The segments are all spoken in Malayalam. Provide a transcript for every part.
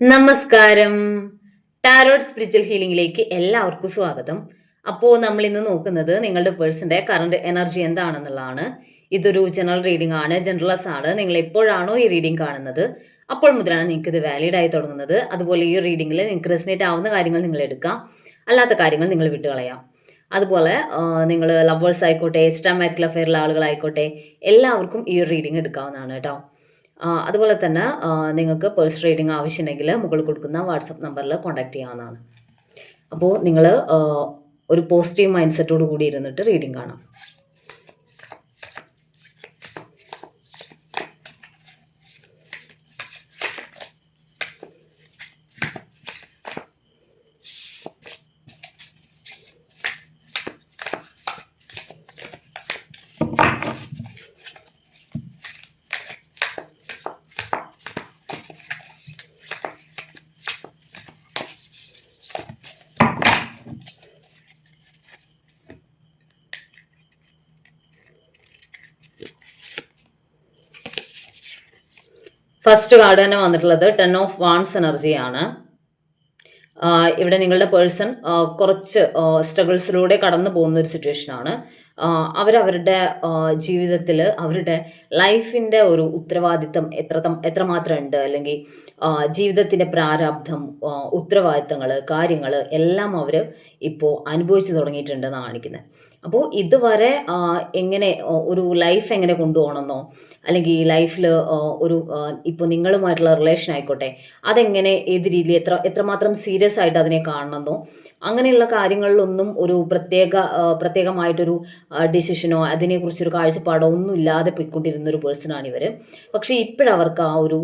നമസ്കാരം. ടാരോട്ട് സ്പിരിച്വൽ ഹീലിംഗിലേക്ക് എല്ലാവർക്കും സ്വാഗതം. അപ്പോൾ നമ്മൾ ഇന്ന് നോക്കുന്നത് നിങ്ങളുടെ പേഴ്സന്റെ കറണ്ട് എനർജി എന്താണെന്നുള്ളതാണ്. ഇതൊരു ജനറൽ റീഡിംഗ് ആണ് ജനറലസ് ആണ്. നിങ്ങൾ എപ്പോഴാണോ ഈ റീഡിംഗ് കാണുന്നത് അപ്പോൾ മുതലാണ് നിങ്ങൾക്ക് ഇത് വാലിഡ് ആയി തുടങ്ങുന്നത്. അതുപോലെ ഈ റീഡിംഗിൽ നിങ്ങൾക്ക് റെസിനേറ്റ് ആവുന്ന കാര്യങ്ങൾ നിങ്ങൾ എടുക്കാം. അല്ലാത്ത കാര്യങ്ങൾ നിങ്ങൾ വിട്ടുകളയാം. അതുപോലെ നിങ്ങൾ ലവേഴ്സ് ആയിക്കോട്ടെ എക്സ്ട്രാ മാരിറ്റൽ അഫെയറിലെ ആളുകളായിക്കോട്ടെ എല്ലാവർക്കും ഈ റീഡിംഗ് എടുക്കാവുന്നതാണ് കേട്ടോ. അതുപോലെ തന്നെ നിങ്ങൾക്ക് പേഴ്സ് റീഡിംഗ് ആവശ്യമുണ്ടെങ്കിൽ മുകളിൽ കൊടുക്കുന്ന വാട്സപ്പ് നമ്പറിൽ കോൺടാക്ട് ചെയ്യാവുന്നതാണ്. അപ്പോൾ നിങ്ങൾ ഒരു പോസിറ്റീവ് മൈൻഡ് സെറ്റോട് കൂടി ഇരുന്നിട്ട് റീഡിംഗ് കാണാം. ഫസ്റ്റ് കാർഡ് തന്നെ വന്നിട്ടുള്ളത് ടെൻ ഓഫ് വാൺസ് എനർജിയാണ് ഇവിടെ നിങ്ങളുടെ പേഴ്സൺ കുറച്ച് സ്ട്രഗിൾസിലൂടെ കടന്നു പോകുന്ന ഒരു സിറ്റുവേഷനാണ് അവരവരുടെ ജീവിതത്തിൽ അവരുടെ ലൈഫിന്റെ ഒരു ഉത്തരവാദിത്തം എത്ര എത്രമാത്രം ഉണ്ട് അല്ലെങ്കിൽ ജീവിതത്തിന്റെ പ്രാരാബ്ധം ഉത്തരവാദിത്തങ്ങൾ കാര്യങ്ങൾ എല്ലാം അവർ ഇപ്പോൾ അനുഭവിച്ചു തുടങ്ങിയിട്ടുണ്ടെന്നാണ് കാണിക്കുന്നത്. അപ്പോൾ ഇതുവരെ എങ്ങനെ ഒരു ലൈഫ് എങ്ങനെ കൊണ്ടുപോകണമെന്നോ അല്ലെങ്കിൽ ലൈഫിൽ ഒരു ഇപ്പോൾ നിങ്ങളുമായിട്ടുള്ള റിലേഷൻ ആയിക്കോട്ടെ അതെങ്ങനെ ഏത് രീതിയിൽ എത്ര എത്രമാത്രം സീരിയസ് ആയിട്ട് അതിനെ കാണണമെന്നോ അങ്ങനെയുള്ള കാര്യങ്ങളിലൊന്നും ഒരു പ്രത്യേക പ്രത്യേകമായിട്ടൊരു ഡിസിഷനോ അതിനെക്കുറിച്ചൊരു കാഴ്ചപ്പാടോ ഒന്നും ഇല്ലാതെ പോയിക്കൊണ്ടിരുന്ന ഒരു പേഴ്സണാണ് ഇവർ പക്ഷേ ഇപ്പോഴവർക്ക് ആ ഒരു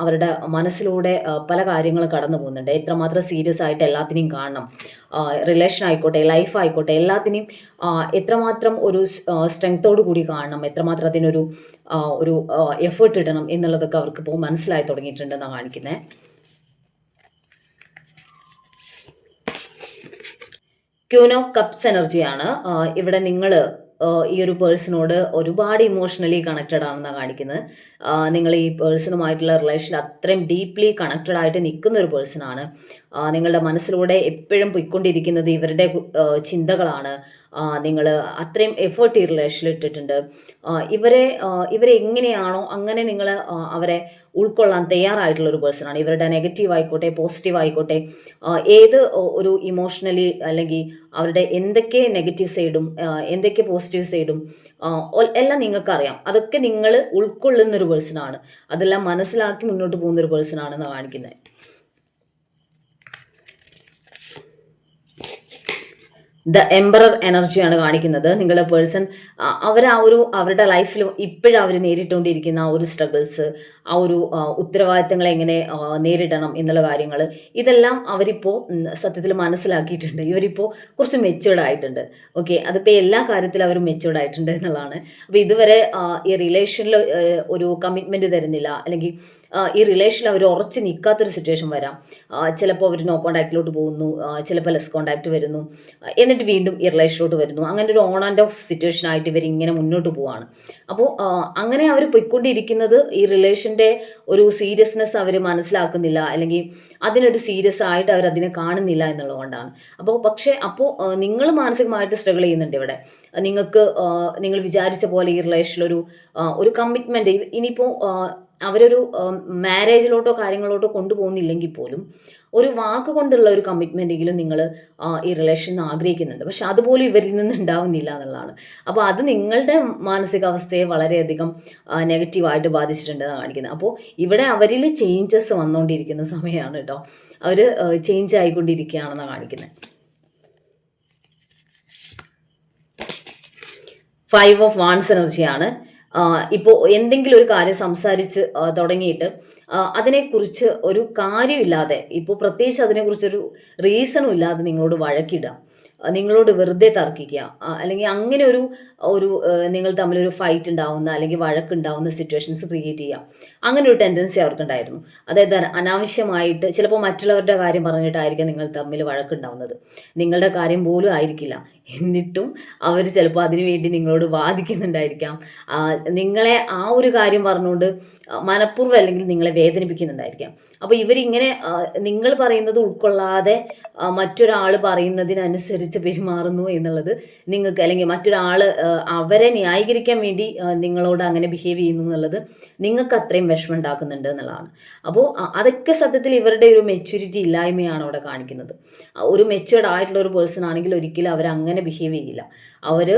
അവരുടെ മനസ്സിലൂടെ പല കാര്യങ്ങളും കടന്നു പോകുന്നുണ്ട്. എത്രമാത്രം സീരിയസ് ആയിട്ട് എല്ലാത്തിനെയും കാണണം. റിലേഷൻ ആയിക്കോട്ടെ ലൈഫ് ആയിക്കോട്ടെ എല്ലാത്തിനെയും എത്രമാത്രം ഒരു സ്ട്രെങ്തോട് കൂടി കാണണം. എത്രമാത്രം അതിനൊരു ഒരു എഫേർട്ട് ഇടണം എന്നുള്ളതൊക്കെ അവർക്ക് ഇപ്പോൾ മനസ്സിലായി തുടങ്ങിയിട്ടുണ്ടെന്നാണ് കാണിക്കുന്നത് ക്യൂനോ കപ്സ് എനർജിയാണ് ഇവിടെ നിങ്ങൾ ഈ ഒരു പേഴ്സണോട് ഒരുപാട് ഇമോഷണലി കണക്റ്റഡ് ആണെന്നാണ് കാണിക്കുന്നത് നിങ്ങൾ ഈ പേഴ്സണുമായിട്ടുള്ള റിലേഷൻ അത്രയും ഡീപ്ലി കണക്റ്റഡ് ആയിട്ട് നിൽക്കുന്ന ഒരു പേഴ്സണാണ്. നിങ്ങളുടെ മനസ്സിലൂടെ എപ്പോഴും പൊയ്ക്കൊണ്ടിരിക്കുന്നത് ഇവരുടെ ചിന്തകളാണ്. നിങ്ങൾ അത്രയും എഫേർട്ട് ഈ റിലേഷനിൽ ഇട്ടിട്ടുണ്ട്. ഇവരെ ഇവരെ എങ്ങനെയാണോ അങ്ങനെ നിങ്ങൾ അവരെ ഉൾക്കൊള്ളാൻ തയ്യാറായിട്ടുള്ള ഒരു പേഴ്സണാണ് ഇവരുടെ നെഗറ്റീവ് ആയിക്കോട്ടെ പോസിറ്റീവ് ആയിക്കോട്ടെ ഏത് ഒരു ഇമോഷണലി അല്ലെങ്കിൽ അവരുടെ എന്തൊക്കെ നെഗറ്റീവ് സൈഡും എന്തൊക്കെ പോസിറ്റീവ് സൈഡും എല്ലാം നിങ്ങൾക്കറിയാം. അതൊക്കെ നിങ്ങൾ ഉൾക്കൊള്ളുന്ന ഒരു പേഴ്സണാണ് അതെല്ലാം മനസ്സിലാക്കി മുന്നോട്ട് പോകുന്ന ഒരു പേഴ്സണാണെന്ന് കാണിക്കുന്നത്. ദ എംബറർ എനർജിയാണ് കാണിക്കുന്നത്. നിങ്ങളുടെ പേഴ്സൺ അവർ ആ ഒരു അവരുടെ ലൈഫിൽ ഇപ്പോഴും അവർ നേരിട്ടുകൊണ്ടിരിക്കുന്ന ആ ഒരു സ്ട്രഗിൾസ് ആ ഒരു ഉത്തരവാദിത്തങ്ങളെ എങ്ങനെ നേരിടണം എന്നുള്ള കാര്യങ്ങൾ ഇതെല്ലാം അവരിപ്പോൾ സത്യത്തിൽ മനസ്സിലാക്കിയിട്ടുണ്ട്. ഇവരിപ്പോൾ കുറച്ച് മെച്ചുവേർഡ് ആയിട്ടുണ്ട്. ഓക്കെ അതിപ്പോൾ എല്ലാ കാര്യത്തിലും അവർ മെച്ചുവേർഡ് ആയിട്ടുണ്ട് എന്നുള്ളതാണ്. അപ്പോൾ ഇതുവരെ ഈ റിലേഷനിൽ ഒരു കമ്മിറ്റ്മെന്റ് തരുന്നില്ല. അല്ലെങ്കിൽ ഈ റിലേഷൻ അവർ ഉറച്ച് നിൽക്കാത്തൊരു സിറ്റുവേഷൻ വരാം. ചിലപ്പോൾ അവർ നോ കോണ്ടാക്റ്റിലോട്ട് പോകുന്നു. ചിലപ്പോൾ ലെസ് കോണ്ടാക്റ്റ് വരുന്നു. എന്നിട്ട് വീണ്ടും ഈ റിലേഷനിലോട്ട് വരുന്നു. അങ്ങനെ ഒരു ഓൺ ആൻഡ് ഓഫ് സിറ്റുവേഷൻ ആയിട്ട് ഇവർ ഇങ്ങനെ മുന്നോട്ട് പോവാണ്. അപ്പോൾ അങ്ങനെ അവർ പോയിക്കൊണ്ടിരിക്കുന്നത് ഈ റിലേഷന്റെ ഒരു സീരിയസ്നെസ് അവർ മനസ്സിലാക്കുന്നില്ല. അല്ലെങ്കിൽ അതിനൊരു സീരിയസ് ആയിട്ട് അവർ അതിനെ കാണുന്നില്ല എന്നുള്ളതുകൊണ്ടാണ്. അപ്പോൾ പക്ഷേ അപ്പോൾ നിങ്ങൾ മാനസികമായിട്ട് സ്ട്രഗിൾ ചെയ്യുന്നുണ്ട് ഇവിടെ. നിങ്ങൾക്ക് നിങ്ങൾ വിചാരിച്ച പോലെ ഈ റിലേഷനിലൊരു ഒരു കമ്മിറ്റ്മെന്റ് ഇനിയിപ്പോൾ അവരൊരു മാരേജിലോട്ടോ കാര്യങ്ങളോട്ടോ കൊണ്ടുപോകുന്നില്ലെങ്കിൽ പോലും ഒരു വാക്ക് കൊണ്ടുള്ള ഒരു കമ്മിറ്റ്മെന്റ് എങ്കിലും നിങ്ങൾ ഈ റിലേഷൻ ആഗ്രഹിക്കുന്നുണ്ട്. പക്ഷെ അതുപോലും ഇവരിൽ നിന്ന് ഉണ്ടാവുന്നില്ല എന്നുള്ളതാണ്. അപ്പോൾ അത് നിങ്ങളുടെ മാനസികാവസ്ഥയെ വളരെയധികം നെഗറ്റീവായിട്ട് ബാധിച്ചിട്ടുണ്ടെന്ന് കാണിക്കുന്നത്. അപ്പോൾ ഇവിടെ അവരിൽ ചേഞ്ചസ് വന്നുകൊണ്ടിരിക്കുന്ന സമയമാണ് കേട്ടോ അവർ ചേഞ്ച് ആയിക്കൊണ്ടിരിക്കുകയാണെന്നാണ് കാണിക്കുന്നത്. ഫൈവ് ഓഫ് വാൺസ് എനർജിയാണ് ഇപ്പോൾ എന്തെങ്കിലും ഒരു കാര്യം സംസാരിച്ച് തുടങ്ങിയിട്ട് അതിനെക്കുറിച്ച് ഒരു കാര്യമില്ലാതെ ഇപ്പോൾ പ്രത്യേകിച്ച് അതിനെക്കുറിച്ചൊരു റീസണും ഇല്ലാതെ നിങ്ങളോട് വഴക്കിടുക. ആ, നിങ്ങളോട് വെറുതെ തർക്കിക്കുക. അല്ലെങ്കിൽ അങ്ങനെ ഒരു ഒരു നിങ്ങൾ തമ്മിൽ ഒരു ഫൈറ്റ് ഉണ്ടാവുന്ന അല്ലെങ്കിൽ വഴക്കുണ്ടാവുന്ന സിറ്റുവേഷൻസ് ക്രിയേറ്റ് ചെയ്യാം അങ്ങനെ ഒരു ടെൻഡൻസി അവർക്കുണ്ടായിരുന്നു. അതായത് അനാവശ്യമായിട്ട് ചിലപ്പോൾ മറ്റുള്ളവരുടെ കാര്യം പറഞ്ഞിട്ടായിരിക്കും നിങ്ങൾ തമ്മിൽ വഴക്കുണ്ടാവുന്നത്. നിങ്ങളുടെ കാര്യം പോലും ആയിരിക്കില്ല. എന്നിട്ടും അവർ ചിലപ്പോൾ അതിനു വേണ്ടി നിങ്ങളോട് വാദിക്കുന്നുണ്ടായിരിക്കാം. നിങ്ങളെ ആ ഒരു കാര്യം പറഞ്ഞുകൊണ്ട് മനഃപൂർവം അല്ലെങ്കിൽ നിങ്ങളെ വേദനിപ്പിക്കുന്നുണ്ടായിരിക്കാം. അപ്പോൾ ഇവരിങ്ങനെ നിങ്ങൾ പറയുന്നത് ഉൾക്കൊള്ളാതെ മറ്റൊരാൾ പറയുന്നതിനനുസരിച്ച് പെരുമാറുന്നു എന്നുള്ളത് നിങ്ങൾക്ക് അല്ലെങ്കിൽ മറ്റൊരാൾ അവരെ ന്യായീകരിക്കാൻ വേണ്ടി നിങ്ങളോട് അങ്ങനെ ബിഹേവ് ചെയ്യുന്നു എന്നുള്ളത് നിങ്ങൾക്ക് അത്രയും വിഷമം ഉണ്ടാക്കുന്നുണ്ട് എന്നുള്ളതാണ്. അപ്പോൾ അതൊക്കെ സത്യത്തിൽ ഇവരുടെ ഒരു മെച്യൂരിറ്റി ഇല്ലായ്മയാണ് അവിടെ കാണിക്കുന്നത്. ഒരു മെച്യൂർഡ് ആയിട്ടുള്ള ഒരു പേഴ്സൺ ആണെങ്കിൽ ഒരിക്കലും അവർ അങ്ങനെ ബിഹേവ് ചെയ്യില്ല. അവർ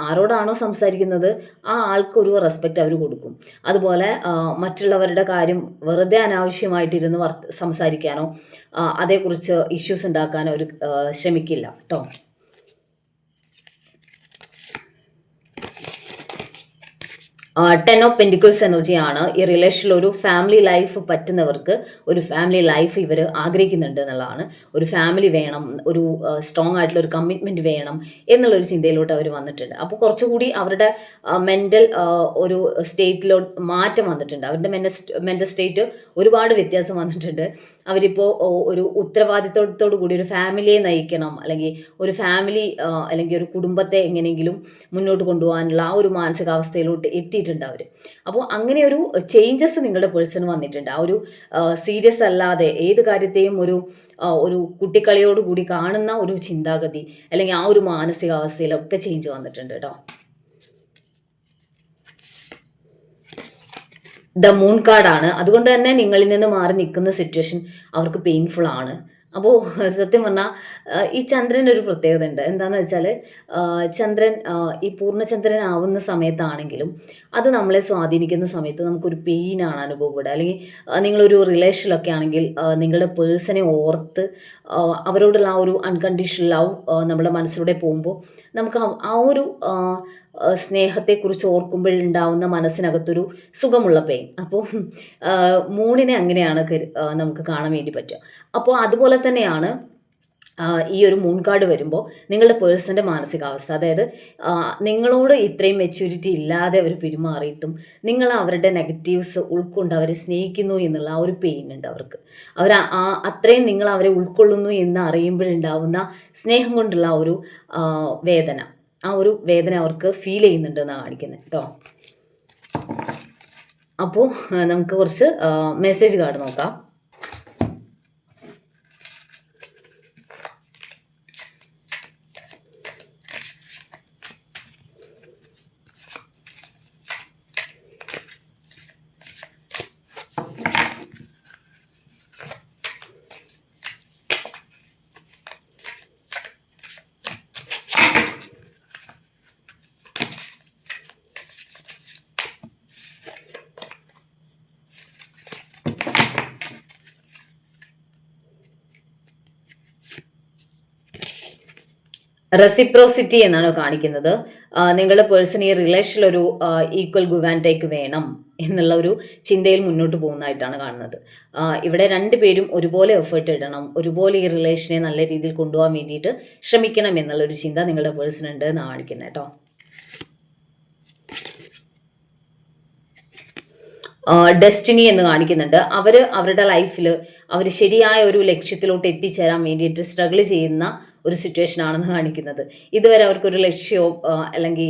ആരോടാണോ സംസാരിക്കുന്നത് ആ ആൾക്ക് ഒരു റെസ്പെക്റ്റ് അവർ കൊടുക്കും. അതുപോലെ മറ്റുള്ളവരുടെ കാര്യം വെറുതെ അനാവശ്യമായിട്ടിരുന്ന് വർ സംസാരിക്കാനോ അതേക്കുറിച്ച് ഇഷ്യൂസ് ഉണ്ടാക്കാനോ ഒരു ശ്രമിക്കില്ല. കേട്ടോ ടെൻ ഓഫ് പെന്റിക്കിൾസ് എനർജിയാണ് ഈ റിലേഷനിൽ ഒരു ഫാമിലി ലൈഫ് പറ്റുന്നവർക്ക് ഒരു ഫാമിലി ലൈഫ് ഇവർ ആഗ്രഹിക്കുന്നുണ്ട് എന്നുള്ളതാണ്. ഒരു ഫാമിലി വേണം ഒരു സ്ട്രോങ് ആയിട്ടുള്ള ഒരു കമ്മിറ്റ്മെന്റ് വേണം എന്നുള്ളൊരു ചിന്തയിലോട്ട് അവർ വന്നിട്ടുണ്ട്. അപ്പോൾ കുറച്ചുകൂടി അവരുടെ മെന്റൽ ഒരു സ്റ്റേറ്റിലോട്ട് മാറ്റം വന്നിട്ടുണ്ട്. അവരുടെ മെന്റൽ മെന്റൽ സ്റ്റേറ്റ് ഒരുപാട് വ്യത്യാസം വന്നിട്ടുണ്ട്. അവരിപ്പോൾ ഒരു ഉത്തരവാദിത്വത്തോടു കൂടി ഒരു ഫാമിലിയെ നയിക്കണം അല്ലെങ്കിൽ ഒരു ഫാമിലി അല്ലെങ്കിൽ ഒരു കുടുംബത്തെ എങ്ങനെയെങ്കിലും മുന്നോട്ട് കൊണ്ടുപോകാനുള്ള ആ ഒരു മാനസികാവസ്ഥയിലോട്ട് എത്തിയിട്ടുണ്ട്. അവർ അപ്പോൾ അങ്ങനെ ഒരു ചേഞ്ചസ് നിങ്ങളുടെ പേഴ്സൺ വന്നിട്ടുണ്ട്. ആ ഒരു സീരിയസ് അല്ലാതെ ഏത് കാര്യത്തെയും ഒരു ഒരു കുട്ടിക്കളിയോട് കൂടി കാണുന്ന ഒരു ചിന്താഗതി അല്ലെങ്കിൽ ആ ഒരു മാനസികാവസ്ഥയിലൊക്കെ ചേഞ്ച് വന്നിട്ടുണ്ട് കേട്ടോ. ദ മൂൺ കാർഡാണ് അതുകൊണ്ട് തന്നെ നിങ്ങളിൽ നിന്ന് മാറി നിൽക്കുന്ന സിറ്റുവേഷൻ അവർക്ക് പെയിൻഫുൾ ആണ്. അപ്പോൾ സത്യം പറഞ്ഞാൽ ഈ ചന്ദ്രന്റെ ഒരു പ്രത്യേകത ഉണ്ട്. എന്താണെന്ന് വെച്ചാൽ ചന്ദ്രൻ ഈ പൂർണചന്ദ്രൻ ആവുന്ന സമയത്താണെങ്കിലും അത് നമ്മളെ സ്വാധീനിക്കുന്ന സമയത്ത് നമുക്കൊരു പെയിനാണ് അനുഭവപ്പെടുക. അല്ലെങ്കിൽ നിങ്ങളൊരു റിലേഷനിലൊക്കെ ആണെങ്കിൽ നിങ്ങളുടെ പേഴ്സണെ ഓർത്ത് അവരോടുള്ള ആ ഒരു അൺകണ്ടീഷണൽ ലവ് നമ്മുടെ മനസ്സിലൂടെ പോകുമ്പോൾ നമുക്ക് ആ- ഒരു സ്നേഹത്തെക്കുറിച്ച് ഓർക്കുമ്പോഴുണ്ടാവുന്ന മനസ്സിനകത്തൊരു സുഖമുള്ള പെയിൻ അപ്പോൾ മൂണിനെ അങ്ങനെയാണ് നമുക്ക് കാണാൻ വേണ്ടി പറ്റുക. അപ്പോൾ അതുപോലെ തന്നെയാണ് ഈ ഒരു മൂൺ കാർഡ് വരുമ്പോൾ നിങ്ങളുടെ പേഴ്സന്റെ മാനസികാവസ്ഥ. അതായത് നിങ്ങളോട് ഇത്രയും മെച്യൂരിറ്റി ഇല്ലാതെ അവർ പെരുമാറിയിട്ടും നിങ്ങൾ അവരുടെ നെഗറ്റീവ്സ് ഉൾക്കൊണ്ട് അവരെ സ്നേഹിക്കുന്നു എന്നുള്ള ആ ഒരു പെയിൻ ഉണ്ട് അവർക്ക്. അവർ അത്രയും നിങ്ങൾ അവരെ ഉൾക്കൊള്ളുന്നു എന്ന് അറിയുമ്പോഴുണ്ടാവുന്ന സ്നേഹം കൊണ്ടുള്ള ഒരു വേദന. ആ ഒരു വേദന അവർക്ക് ഫീൽ ചെയ്യുന്നുണ്ട് എന്നാണ് കാണിക്കുന്നത് കേട്ടോ അപ്പോൾ നമുക്ക് കുറച്ച് മെസ്സേജ് കാർഡ് നോക്കാം. റെസിപ്രോസിറ്റി എന്നാണ് കാണിക്കുന്നത്. നിങ്ങളുടെ പേഴ്സൺ ഈ റിലേഷനിൽ ഒരു ഈക്വൽ ഗുവ് ആൻഡ് ടേക്ക് വേണം എന്നുള്ള ഒരു ചിന്തയിൽ മുന്നോട്ട് പോകുന്നതായിട്ടാണ് കാണുന്നത്. ഇവിടെ രണ്ടുപേരും ഒരുപോലെ എഫേർട്ട് ഇടണം ഒരുപോലെ ഈ റിലേഷനെ നല്ല രീതിയിൽ കൊണ്ടുപോകാൻ വേണ്ടിയിട്ട് ശ്രമിക്കണം എന്നുള്ളൊരു ചിന്ത നിങ്ങളുടെ പേഴ്സൺ ഉണ്ട് എന്ന് കാണിക്കുന്നത് കേട്ടോ. ഡെസ്റ്റിനി എന്ന് കാണിക്കുന്നുണ്ട്. അവർ അവരുടെ ലൈഫിൽ അവർ ശരിയായ ഒരു ലക്ഷ്യത്തിലോട്ട് എത്തിച്ചേരാൻ വേണ്ടിയിട്ട് സ്ട്രഗിൾ ചെയ്യുന്ന ഒരു സിറ്റുവേഷൻ ആണെന്ന് കാണിക്കുന്നത്. ഇതുവരെ അവർക്കൊരു ലക്ഷ്യമോ അല്ലെങ്കിൽ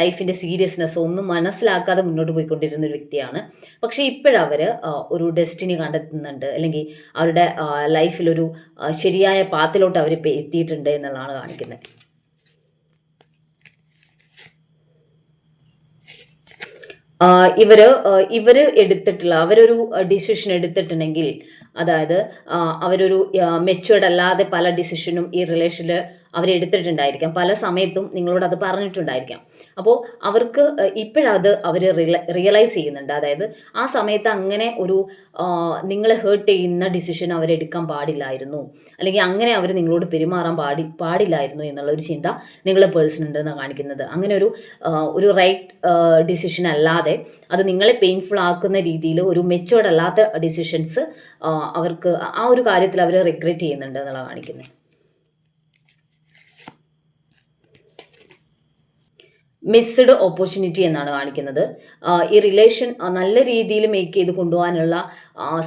ലൈഫിന്റെ സീരിയസ്നെസ്സോ ഒന്നും മനസ്സിലാക്കാതെ മുന്നോട്ട് പോയിക്കൊണ്ടിരുന്ന ഒരു വ്യക്തിയാണ്. പക്ഷേ ഇപ്പോഴവർ ഒരു ഡെസ്റ്റിനി കണ്ടെത്തുന്നുണ്ട്. അല്ലെങ്കിൽ അവരുടെ ലൈഫിലൊരു ശരിയായ പാത്തിലോട്ട് അവർ എത്തിയിട്ടുണ്ട് എന്നുള്ളതാണ് കാണിക്കുന്നത്. ഇവർ ഇവർ എടുത്തിട്ടുള്ള അവരൊരു ഡിസിഷൻ എടുത്തിട്ടുണ്ടെങ്കിൽ അതായത് അവരൊരു മെച്ചുവേർഡ് അല്ലാതെ പല ഡിസിഷനും ഈ റിലേഷനിൽ അവർ എടുത്തിട്ടുണ്ടായിരിക്കാം പല സമയത്തും നിങ്ങളോട് അത് പറഞ്ഞിട്ടുണ്ടായിരിക്കാം. അപ്പോൾ അവർക്ക് ഇപ്പോഴത് അവർ റിയലൈസ് ചെയ്യുന്നുണ്ട്. അതായത് ആ സമയത്ത് അങ്ങനെ ഒരു നിങ്ങളെ ഹേർട്ട് ചെയ്യുന്ന ഡിസിഷൻ അവരെടുക്കാൻ പാടില്ലായിരുന്നു. അല്ലെങ്കിൽ അങ്ങനെ അവർ നിങ്ങളോട് പെരുമാറാൻ പാടി പാടില്ലായിരുന്നു എന്നുള്ള ഒരു ചിന്ത നിങ്ങളെ പേഴ്സൺ ഉണ്ടെന്ന് കാണിക്കുന്നത്. അങ്ങനെ ഒരു ഒരു റൈറ്റ് ഡിസിഷൻ അല്ലാതെ അത് നിങ്ങളെ പെയിൻഫുൾ ആക്കുന്ന രീതിയിൽ ഒരു മെച്ചുവേർഡ് അല്ലാത്ത ഡിസിഷൻസ് അവർക്ക് ആ ഒരു കാര്യത്തിൽ അവർ റിഗ്രറ്റ് ചെയ്യുന്നുണ്ട് എന്നുള്ള കാണിക്കുന്നത്. മിസ്ഡ് ഓപ്പർച്യൂണിറ്റി എന്നാണ് കാണിക്കുന്നത്. ഈ റിലേഷൻ നല്ല രീതിയിൽ മേക്ക് ചെയ്ത് കൊണ്ടുപോകാനുള്ള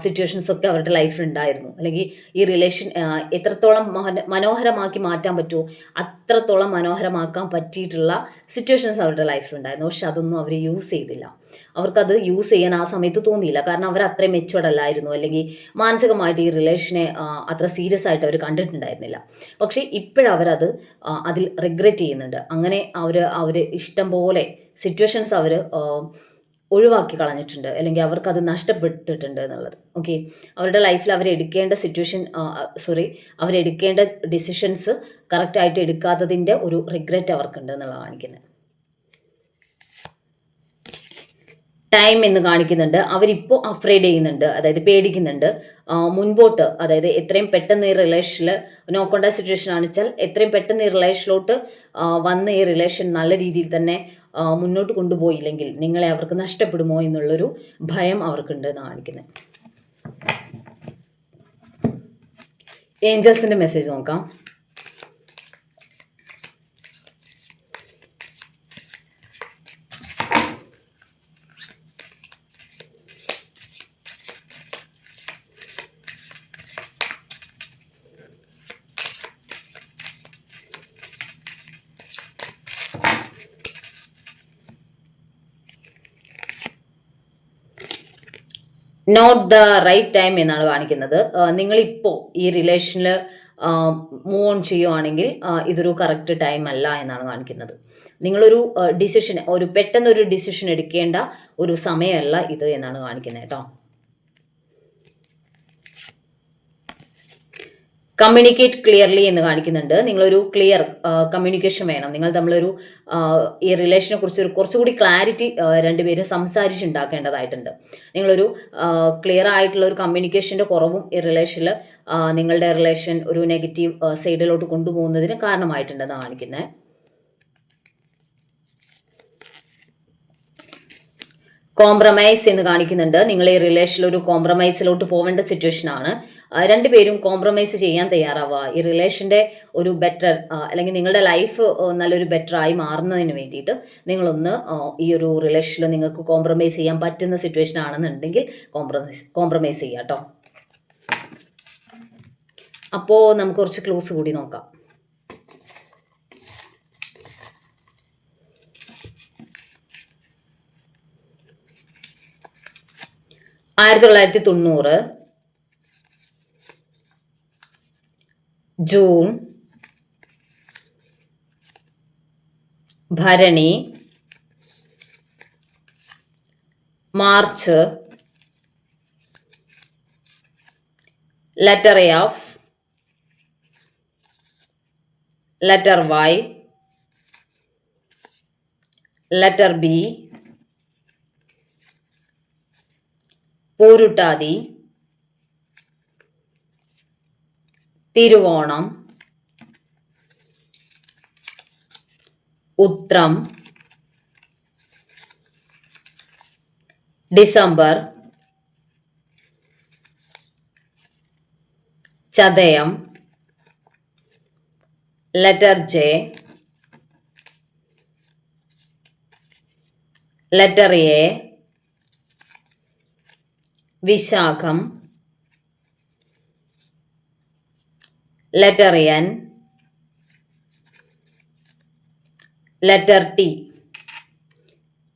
സിറ്റുവേഷൻസ് ഒക്കെ അവരുടെ ലൈഫിൽ ഉണ്ടായിരുന്നു. അല്ലെങ്കിൽ ഈ റിലേഷൻ എത്രത്തോളം മനോഹരമാക്കി മാറ്റാൻ പറ്റുമോ അത്രത്തോളം മനോഹരമാക്കാൻ പറ്റിയിട്ടുള്ള സിറ്റുവേഷൻസ് അവരുടെ ലൈഫിൽ ഉണ്ടായിരുന്നു. പക്ഷെ അതൊന്നും അവർ യൂസ് ചെയ്തില്ല. അവർക്കത് യൂസ് ചെയ്യാൻ ആ സമയത്ത് തോന്നിയില്ല. കാരണം അവർ അത്രയും മെച്ചുവർഡ് അല്ലായിരുന്നു. അല്ലെങ്കിൽ മാനസികമായിട്ട് ഈ റിലേഷനെ അത്ര സീരിയസ് ആയിട്ട് അവർ കണ്ടിട്ടുണ്ടായിരുന്നില്ല. പക്ഷേ ഇപ്പോഴവരത് അതിൽ റിഗ്രറ്റ് ചെയ്യുന്നുണ്ട്. അങ്ങനെ അവർ അവർ ഇഷ്ടം പോലെ സിറ്റുവേഷൻസ് അവർ ഒഴിവാക്കി കളഞ്ഞിട്ടുണ്ട് അല്ലെങ്കിൽ അവർക്ക് അത് നഷ്ടപ്പെട്ടിട്ടുണ്ട് എന്നുള്ളത്. ഓക്കെ അവരുടെ ലൈഫിൽ അവരെടുക്കേണ്ട സിറ്റുവേഷൻ സോറി അവരെടുക്കേണ്ട ഡിസിഷൻസ് കറക്റ്റായിട്ട് എടുക്കാത്തതിന്റെ ഒരു റിഗ്രറ്റ് അവർക്കുണ്ട് എന്നുള്ള കാണിക്കുന്നത്. ടൈം എന്ന് കാണിക്കുന്നുണ്ട്. അവരിപ്പോൾ അഫ്രൈഡ് ചെയ്യുന്നുണ്ട് അതായത് പേടിക്കുന്നുണ്ട്. മുൻപോട്ട് അതായത് എത്രയും പെട്ടെന്ന് ഈ റിലേഷനിൽ നോക്കേണ്ട സിറ്റുവേഷൻ ആണെച്ചാൽ എത്രയും പെട്ടെന്ന് ഈ റിലേഷനിലോട്ട് വന്ന് ഈ റിലേഷൻ നല്ല രീതിയിൽ തന്നെ മുന്നോട്ട് കൊണ്ടുപോയില്ലെങ്കിൽ നിങ്ങളെ അവർക്ക് നഷ്ടപ്പെടുമോ എന്നുള്ളൊരു ഭയം അവർക്കുണ്ട് എന്ന് കാണിക്കുന്നത്. ഏഞ്ചൽസിന്റെ മെസ്സേജ് നോക്കാം. നോട്ട് ദ റൈറ്റ് ടൈം എന്നാണ് കാണിക്കുന്നത്. നിങ്ങൾ നിങ്ങളിപ്പോൾ ഈ റിലേഷനിൽ മൂവ് ഓൺ ചെയ്യുവാണെങ്കിൽ ഇതൊരു കറക്റ്റ് ടൈം അല്ല എന്നാണ് കാണിക്കുന്നത്. നിങ്ങളൊരു ഡിസിഷൻ ഒരു പെട്ടെന്നൊരു ഡിസിഷൻ എടുക്കേണ്ട ഒരു സമയമല്ല ഇത് എന്നാണ് കാണിക്കുന്നത് കേട്ടോ. കമ്മ്യൂണിക്കേറ്റ് ക്ലിയർലി എന്ന് കാണിക്കുന്നുണ്ട്. നിങ്ങളൊരു ക്ലിയർ കമ്മ്യൂണിക്കേഷൻ വേണം. നിങ്ങൾ തമ്മിലൊരു ഈ റിലേഷനെ കുറിച്ച് ഒരു കുറച്ചുകൂടി ക്ലാരിറ്റി രണ്ടുപേരും സംസാരിച്ചുണ്ടാക്കേണ്ടതായിട്ടുണ്ട്. നിങ്ങളൊരു ക്ലിയർ ആയിട്ടുള്ള ഒരു കമ്മ്യൂണിക്കേഷന്റെ കുറവും ഈ റിലേഷനിൽ നിങ്ങളുടെ റിലേഷൻ ഒരു നെഗറ്റീവ് സൈഡിലോട്ട് കൊണ്ടുപോകുന്നതിന് കാരണമായിട്ടുണ്ടെന്ന് കാണിക്കുന്നത് കോംപ്രമൈസ് എന്ന് കാണിക്കുന്നുണ്ട്. നിങ്ങൾ ഈ റിലേഷനിൽ ഒരു കോംപ്രമൈസിലോട്ട് പോവേണ്ട സിറ്റുവേഷൻ ആണ്. രണ്ടുപേരും കോംപ്രമൈസ് ചെയ്യാൻ തയ്യാറാവുക. ഈ റിലേഷന്റെ ഒരു ബെറ്റർ അല്ലെങ്കിൽ നിങ്ങളുടെ ലൈഫ് നല്ലൊരു ബെറ്റർ ആയി മാറുന്നതിന് വേണ്ടിയിട്ട് നിങ്ങളൊന്ന് ഈ ഒരു റിലേഷനിൽ നിങ്ങൾക്ക് കോംപ്രമൈസ് ചെയ്യാൻ പറ്റുന്ന സിറ്റുവേഷൻ ആണെന്നുണ്ടെങ്കിൽ കോംപ്രമൈസ് കോംപ്രമൈസ് ചെയ്യാം കേട്ടോ. അപ്പോൾ നമുക്ക് കുറച്ച് ക്ലോസ് കൂടി നോക്കാം. ആയിരത്തി തൊള്ളായിരത്തി തൊണ്ണൂറ് June Bharani March letter A of letter Y letter B Thiruvonam Uthram December Chathayam letter J letter A Vishakham letter N letter T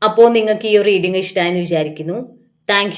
അപ്പോൾ നിങ്ങൾക്ക് ഈ ഒരു റീഡിംഗ് ഇഷ്ടമായെന്ന് വിചാരിക്കുന്നു. താങ്ക്